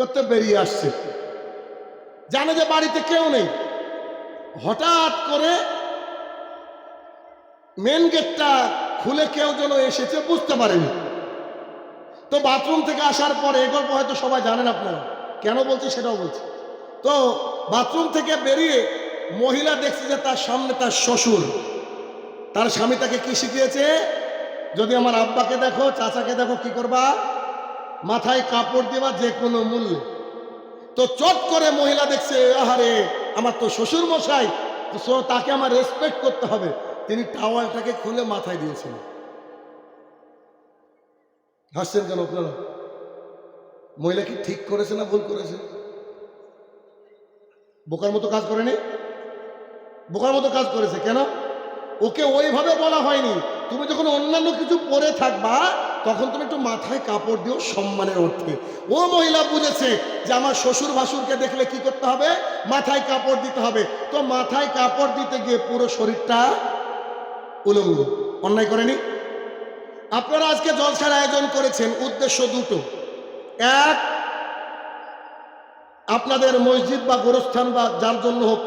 করতে বেরিয়ে আসছে। জানে যে বাড়িতে কেউ নেই। হঠাৎ করে মেন গেটটা খুলে কেউ যেন এসেছে বুঝতে পারেনি। তো বাথরুম থেকে আসার পরে এ গল্প হয়তো সবাই জানেন আপনারা। কেন বলছি সেটাও বলছি। তো বাথরুম থেকে বেরিয়ে মহিলা দেখছে যে তার সামনে তার শ্বশুর। তার স্বামী তাকে কি শিখিয়েছে? যদি আমার আব্বাকে দেখো, চাচাকে দেখো, কি করবা? মাথায় কাপড় দেবা যে কোনো মূল্যে। তো চট করে মহিলা দেখছে, আহারে, আমার তো শ্বশুর মশাই তাকে আমার রেসপেক্ট করতে হবে। তিনি টাওয়ালটাকে খুলে মাথায় দিয়েছেন। হাসছেন কেন আপনারা? মহিলা কি ঠিক করেছে না ভুল করেছে? বোকার মতো কাজ করেনি? বোকার মতো কাজ করেছে, কেন? ওকে ওইভাবে বলা হয়নি। তুমি যখন অন্যান্য কিছু পরে থাকবা তখন তুমি একটু মাথায় কাপড় দিও, সম্মানের অর্থে। ও মহিলা বুঝেছে যে আমার শ্বশুর ভাসুরকে দেখলে কি করতে হবে? মাথায় কাপড় দিতে হবে। তো মাথায় কাপড় দিতে গিয়ে পুরো শরীরটা উলঙ্গ অন্যায় করেনি? আপনারা আজকে জলসার আয়োজন করেছেন, উদ্দেশ্য দুটো। এক, আপনাদের মসজিদ বা গোরস্থান বা যার জন্য হোক,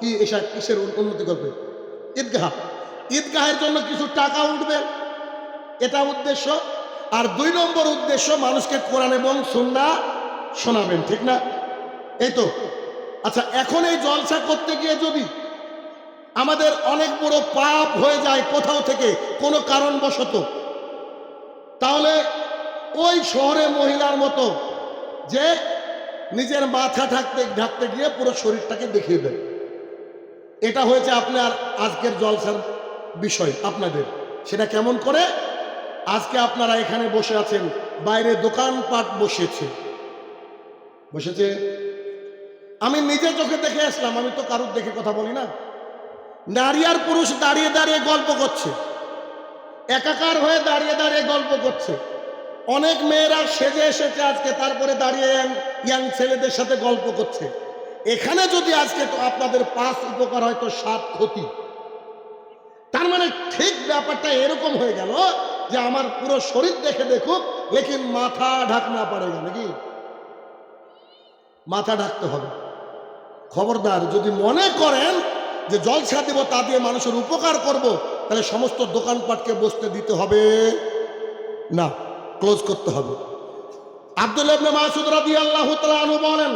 কি এসা কিসের উন্নতি করবে? ঈদগাহ। ঈদগাহের জন্য কিছু টাকা উঠবে? এটা উদ্দেশ্য। আর দুই নম্বর উদ্দেশ্য, মানুষকে কোরআন এবং সুন্না শোনাবেন, ঠিক না? এই তো। আচ্ছা এখন এই জলসা করতে গিয়ে যদি আমাদের অনেক বড় পাপ হয়ে যায় কোথাও থেকে, কোনো কারণবশত, তাহলে ওই শহরে মহিলার মতো যে নিজের মাথা ঢাকতে ঢাকতে গিয়ে পুরো শরীরটাকে দেখিয়ে দেয় এটা হয়েছে আপনার আজকের জলসার বিষয়, আপনাদের। সেটা কেমন করে? আজকে আপনারা এখানে বসে আছেন, বাইরে দোকানপাট বসেছে। বসেছে? আমি নিজে চোখে দেখে আসলাম, আমি তো কারুর দেখে কথা বলি না। নারী আর পুরুষ দাঁড়িয়ে দাঁড়িয়ে গল্প করছে। একাকার হয়ে দাঁড়িয়ে দাঁড়িয়ে গল্প করছে। অনেক মেয়েরা সেজে এসেছে আজকে, তারপরে দাঁড়িয়ে ইয়াং ছেলেদের সাথে গল্প করছে। এখানে যদি আজকে তো আপনাদের পাঁচ উপকার হয়তো সাত ক্ষতি। তার মানে ঠিক ব্যাপারটা এরকম হয়ে গেল যে আমার পুরো শরীর দেখে দেখুক, লেকিন মাথা ঢাকনা পারেগা নাকি? মাথা ঢাকতে হবে। খবরদার, যদি মনে করেন যে জলসা দেব তা দিয়ে মানুষের উপকার করব, তাহলে সমস্ত দোকানপাটকে বসতে দিতে হবে। না, ক্লোজ করতে হবে। আব্দুল ইবনে মাসুদ রাদিয়াল্লাহু তাআলা আনহু বলেন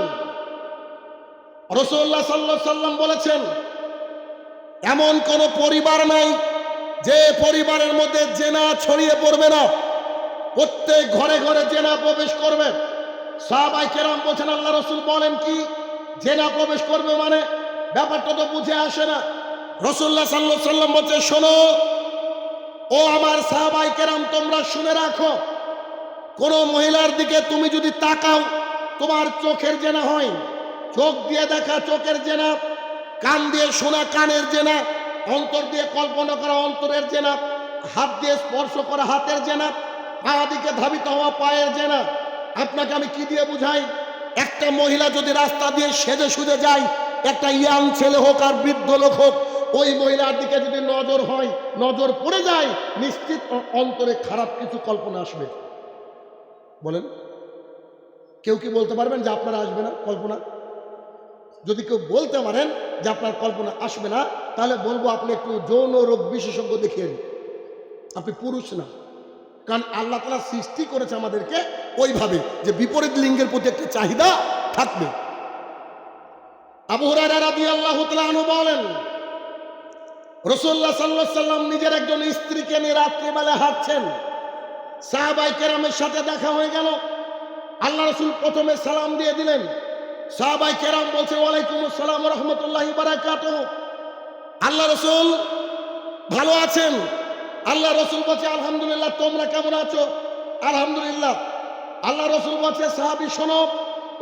সাল্লাল্লাহু সাল্লাম বলেছেন, এমন কোন পরিবার নাই যে পরিবারের মধ্যে জেনা ছড়িয়ে পড়বে না, প্রত্যেক ঘরে ঘরে জেনা প্রবেশ করবে। সাহাবাই কেরাম বলছেন, আল্লাহ রসুল বলেন কি? জেনা প্রবেশ করবে মানে? ব্যাপারটা তো বুঝে আসে না। রসুল্লাহ সাল্লাহ সাল্লাম বলছে, শোনো, ও আমার সাহাবাই কেরাম, তোমরা শুনে রাখো, কোন মহিলার দিকে তুমি যদি তাকাও, তোমার চোখের জেনা হয়। চোখ দিয়ে দেখা, চোখের জেনা, কান দিয়ে শোনা, কানের জেনা অন্তর দিয়ে কল্পনা করা অন্তরের জেনা হাত দিয়ে স্পর্শ করা হাতের জেনা পা দিকে ধাবিত হওয়া পায়ের জেনা আপনাকে আমি কি দিয়ে বুঝাই? একটা মহিলা যদি রাস্তা দিয়ে সেজে সুজে যায়, একটা ইয়াং ছেলে হোক আর বৃদ্ধ লোক হোক, ওই মহিলার দিকে যদি নজর হয়, নজর পড়ে যায়, নিশ্চিত অন্তরে খারাপ কিছু কল্পনা আসবে। বলেন। কেউ কি বলতে পারবেন যে আপনারা আসবে না কল্পনা? যদি কেউ বলতে পারেন যে আপনার কল্পনা আসবে না, তাহলে বলব আপনি একটু যৌন রোগ বিশেষজ্ঞ দেখিয়ে। আপনি পুরুষ না। কারণ আল্লাহ তালা সৃষ্টি করেছে আমাদেরকে ওইভাবে যে বিপরীত লিঙ্গের প্রতি একটা চাহিদা থাকবে। বলেন নিজের একজন স্ত্রীকে নিয়ে রাত্রিবেলা হাঁটছেন। সাথে দেখা হয়ে গেল। আল্লাহ রসুল প্রথমে সালাম দিয়ে দিলেন। সাহাবাই কেরাম বলছে, ওয়ালাইকুম আসসালাম রহমতুল্লাহ বারাকাত। আল্লাহ রসুল ভালো আছেন? আল্লাহ রসুল বলছে, আলহামদুলিল্লাহ, তোমরা কেমন আছো? আলহামদুলিল্লাহ। আল্লাহ রসুল বলছে, সাহাবি, শোনো,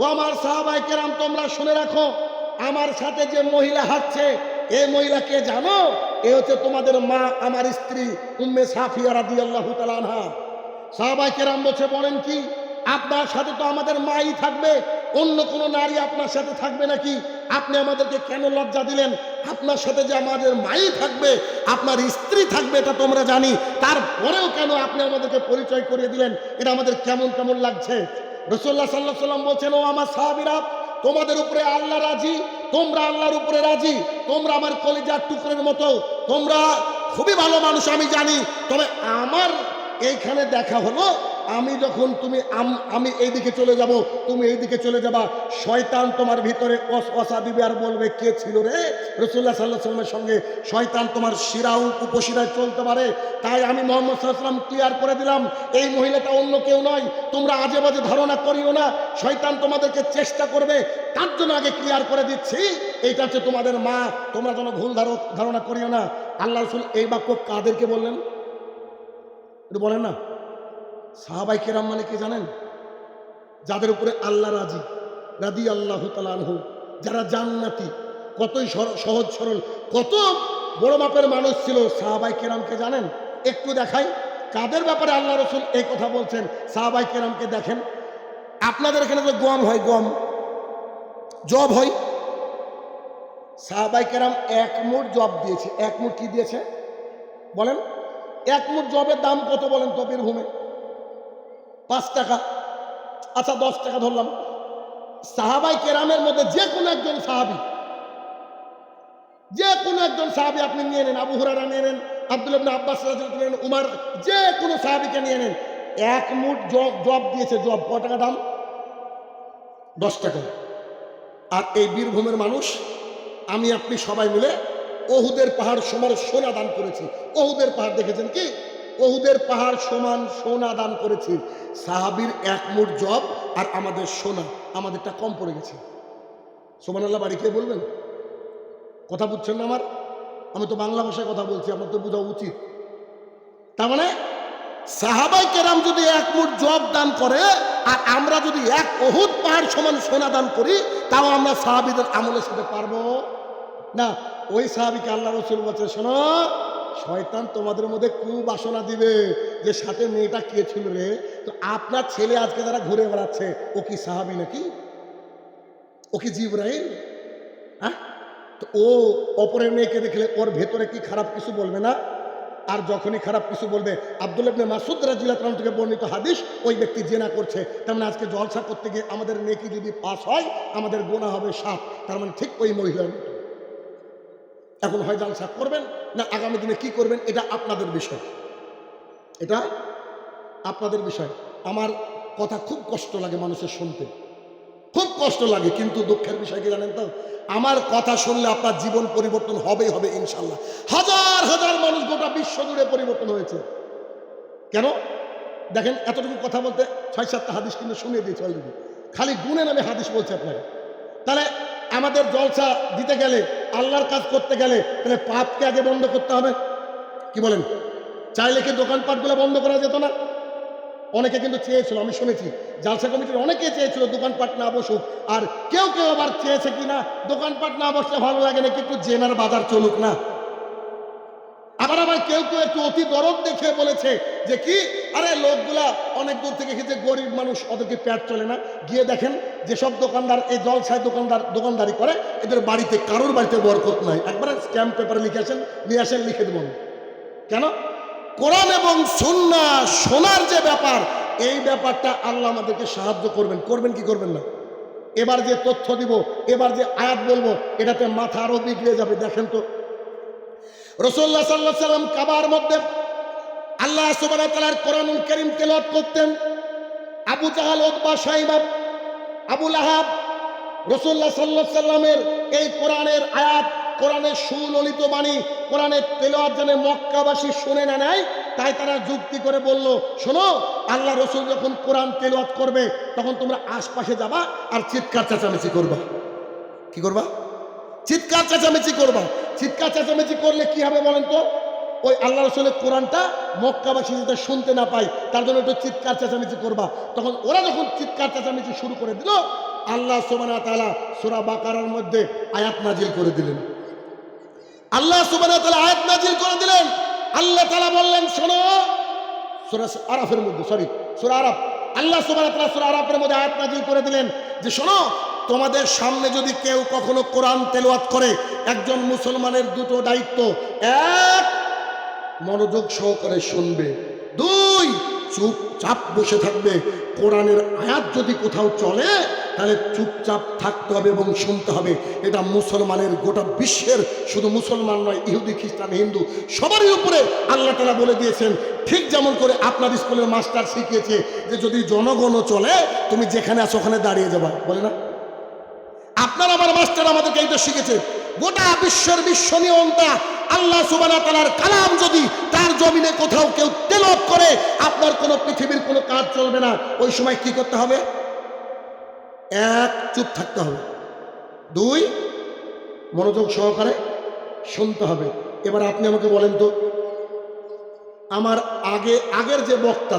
ও আমার সাহাবাই কেরাম, তোমরা শুনে রাখো, আমার সাথে যে মহিলা হাঁটছে এই মহিলাকে জানো? এ হচ্ছে তোমাদের মা, আমার স্ত্রী, উম্মে সাফিয়া রাদিয়াল্লাহু তাআলা আনহা। সাহাবাই কেরাম বলছে, বলেন কি, আপনার সাথে তো আমাদের মাই থাকবে অন্য কোনো নারী আপনার সাথে থাকবে নাকি? আপনি আমাদেরকে কেন লজ্জা দিলেন? আপনার সাথে যে আমাদের মাই থাকবে, আপনার স্ত্রী থাকবে, এটা তোমরা জানি। তারপরেও কেন আপনি আমাদেরকে পরিচয় করিয়ে দিলেন? এটা আমাদের কেমন কেমন লাগছে? রসুল্লাহ সাল্লাহ সাল্লাম বলছেন, ও আমার সাহাবিরা, তোমাদের উপরে আল্লাহ রাজি, তোমরা আল্লাহর উপরে রাজি, তোমরা আমার কলিজার টুকরের মতো, তোমরা খুবই ভালো মানুষ, আমি জানি। তবে আমার এইখানে দেখা হলো আমি যখন তুমি আম- আমি এইদিকে চলে যাব, তুমি এইদিকে চলে যাবা, শয়তান তোমার ভিতরে অসা দিবে আর বলবে, কে ছিল রে? রসুল্লাহ সাল্লাহ সাল্লামের সঙ্গে শয়তান তোমার শিরাও উপশিরায় চলতে পারে। তাই আমি মোহাম্মদ সাল্লাম ক্লিয়ার করে দিলাম, এই মহিলাটা অন্য কেউ নয়, তোমরা আজে বাজে ধারণা করিও না, শয়তান তোমাদেরকে চেষ্টা করবে, তার জন্য আগে ক্লিয়ার করে দিচ্ছি, এইটা হচ্ছে তোমাদের মা, তোমরা যেন ভুল ধারো, ধারণা করিও না। আল্লাহ রসুল এই বাক্য কাদেরকে বললেন? বলেন না। সাহাবাই কেরাম মানে কি জানেন? যাদের উপরে আল্লাহ রাজি রাদি আল্লাহ তালানহ যারা জান্নাতি, কতই সহজ সরল, কত বড় মাপের মানুষ ছিল সাহাবাই কেরামকে জানেন? একটু দেখাই, কাদের ব্যাপারে আল্লাহ রসুল এই কথা বলছেন? সাহাবাই কেরামকে দেখেন। আপনাদের এখানে তো গম হয়, গম, জব হয়। সাহাবাই কেরাম এক মুঠ জব দিয়েছে। এক মুঠ কি দিয়েছে? বলেন, এক মুঠ জবের দাম কত বলেন তো বীরভূমে? পাঁচ টাকা। আচ্ছা দশ টাকা ধরলাম। সাহাবাই কেরামের মধ্যে যে কোনো একজন সাহাবি, যে কোনো একজন সাহাবি আপনি নিয়ে নেন, আবু হুরারা নিয়ে নেন, আব্দুল আব্বাস নেন উমার, যে কোনো সাহাবিকে নিয়ে নেন। এক মুঠ জব দিয়েছে, জব। ক টাকা দাম? দশ টাকা। আর এই বীরভূমের মানুষ, আমি আপনি সবাই মিলে ওহুদের পাহাড় সমান সোনা দান করেছি। ওহুদের পাহাড় দেখেছেন কি? ওহুদের পাহাড় সমান সোনা দান করেছি। সাহাবির এক মুঠ জব আর আমাদের সোনা। আমাদেরটা কম পড়ে গেছে। সোমান আল্লাহ বাড়ি কে বলবেন? কথা বুঝছেন না আমার? আমি তো বাংলা ভাষায় কথা বলছি আমার তো বোঝা উচিত। তার মানে সাহাবাই কেরাম যদি এক মুঠ জব দান করে আর আমরা যদি এক অহুদ পাহাড় সমান সোনা দান করি, তাও আমরা সাহাবিদের আমলের সাথে পারব? না, ওই সাহাবিকে আল্লাহ রসুল বলছে শোনো শয়তান তোমাদের মধ্যে কুবাসনা দিবে যে সাথে মেয়েটা কে ছিল রে? তো আপনার ছেলে আজকে যারা ঘুরে বেড়াচ্ছে, ও কি সাহাবি নাকি? ও কি জিব্রাহিম হ্যাঁ? তো ও অপরের মেয়েকে দেখলে ওর ভেতরে কি খারাপ কিছু বলবে না? আর যখনই খারাপ কিছু বলবে, আব্দুল ইবনে মাসুদ তাআলা থেকে বর্ণিত হাদিস, ওই ব্যক্তি জেনা করছে। তেমন আজকে জলসা করতে গিয়ে আমাদের নেকি যদি পাস হয়, আমাদের গোনা হবে সাপ তার মানে ঠিক ওই মহিলার মতো। এখন হয় জলসা করবেন না আগামী দিনে কি করবেন, এটা আপনাদের বিষয়। এটা আপনাদের বিষয়। আমার কথা খুব কষ্ট লাগে মানুষের শুনতে। খুব কষ্ট লাগে, কিন্তু দুঃখের বিষয় কি জানেন তো? আমার কথা শুনলে আপনার জীবন পরিবর্তন হবেই হবে, ইনশাল্লাহ। হাজার হাজার মানুষ গোটা বিশ্ব জুড়ে পরিবর্তন হয়েছে। কেন? দেখেন, এতটুকু কথা বলতে ছয়, সাতটা হাদিস কিন্তু শুনিয়ে দিয়েছে অলরেডি খালি গুনে নামে হাদিস বলছে আপনাকে তাহলে আমাদের জলসা দিতে গেলে, আল্লাহর কাজ করতে গেলে, তাহলে পাপকে আগে বন্ধ করতে হবে। কি বলেন? চাইলে কি দোকানপাটগুলো বন্ধ করা যেত না? অনেকে কিন্তু চেয়েছিল, আমি শুনেছি, জালসা কমিটির অনেকে চেয়েছিল দোকানপাট না বসুক, আর কেউ কেউ আবার চেয়েছে কি না দোকানপাট না বসলে ভালো লাগে না কিন্তু জেনার বাজার চলুক না। কেউ কেউ একটু অতি দরদ দেখে বলেছে যে কি? আরে লোকগুলা অনেক দূর থেকে এসেছে, গরিব মানুষ ওদেরকে পেট চলে না? গিয়ে দেখেন, যেসব দোকানদার, এই জলসায় দোকানদার, দোকানদারি করে, এদের বাড়িতে, কারোর বাড়িতে বরকত নাই। একবার স্ট্যাম্প পেপারে লিখে আসেন, নিয়ে আসেন, লিখে দেবেন কেন? কোরআন এবং সুন্না শোনার যে ব্যাপার, এই ব্যাপারটা আল্লাহ আমাদেরকে সাহায্য করবেন। করবেন কি করবেন না? এবার যে তথ্য দিব, এবার যে আয়াত বলব, এটাতে মাথা আরও বিগড়ে যাবে। দেখেন তো রসুল্লাহ সাল্লাহ সাল্লাম কাবার মধ্যে আল্লাহ সুবাহ তালার করিম তেলত করতেন। আবু জাহাল ওতবা সাইবাব আবুল আহাব রসুল্লাহ সাল্লাহ সাল্লামের এই কোরআনের আয়াত, কোরআনের সুললিত বাণী, কোরআনের তেলোয়াত যেন মক্কাবাসী শুনে না নেয়, তাই তারা যুক্তি করে বলল, শোনো, আল্লাহ রসুল যখন কোরআন তেলোয়াত করবে, তখন তোমরা আশপাশে যাবা আর চিৎকার চেঁচামেচি করবা। কি করবা? চিৎকার চেঁচামেচি করবা। চিৎকার চেঁচামেচি করলে কি হবে বলেন তো? ওই আল্লাহ রসুলের কোরআনটা মক্কাবাসী যাতে শুনতে না পায়, তার জন্য একটু চিৎকার চেঁচামেচি করবা। তখন ওরা যখন চিৎকার চেঁচামেচি শুরু করে দিল, আল্লাহ সোমানা তালা সোরা বাকারার মধ্যে আয়াত নাজিল করে দিলেন। আল্লাহ সুবানা তালা আয়াত নাজিল করে দিলেন। আল্লাহ তালা বললেন, শোনো, সুরা আরাফের মধ্যে, সরি, সুরা আরাফ। আল্লাহ সুবানা তালা সুরা আরাফের মধ্যে আয়াত নাজিল করে দিলেন যে, শোনো তোমাদের সামনে যদি কেউ কখনো কোরআন তেলোয়াত করে, একজন মুসলমানের দুটো দায়িত্ব। এক, মনোযোগ সহকারে শুনবে। দুই, চুপচাপ বসে থাকবে। কোরআনের আয়াত যদি কোথাও চলে, তাহলে চুপচাপ থাকতে হবে এবং শুনতে হবে। এটা মুসলমানের গোটা বিশ্বের, শুধু মুসলমান নয়, ইহুদি, খ্রিস্টান, হিন্দু, সবারই উপরে আল্লাহ তালা বলে দিয়েছেন। ঠিক যেমন করে আপনার স্কুলের মাস্টার শিখিয়েছে যে, যদি জনগণও চলে, তুমি যেখানে আছো ওখানে দাঁড়িয়ে যাবা। বলে না? আপনার আমার মাস্টার আমাদেরকে এইটা শিখেছে। গোটা বিশ্বের বিশ্ব নিয়মটা আল্লাহ সুবাহ তালার কালাম যদি তার জমিনে কোথাও কেউ তেলক করে, আপনার কোনো পৃথিবীর কোনো কাজ চলবে না। ওই সময় কি করতে হবে? এক, চুপ থাকতে হবে। দুই, মনোযোগ সহকারে শুনতে হবে। এবার আপনি আমাকে বলেন তো, আমার আগে, আগের যে বক্তা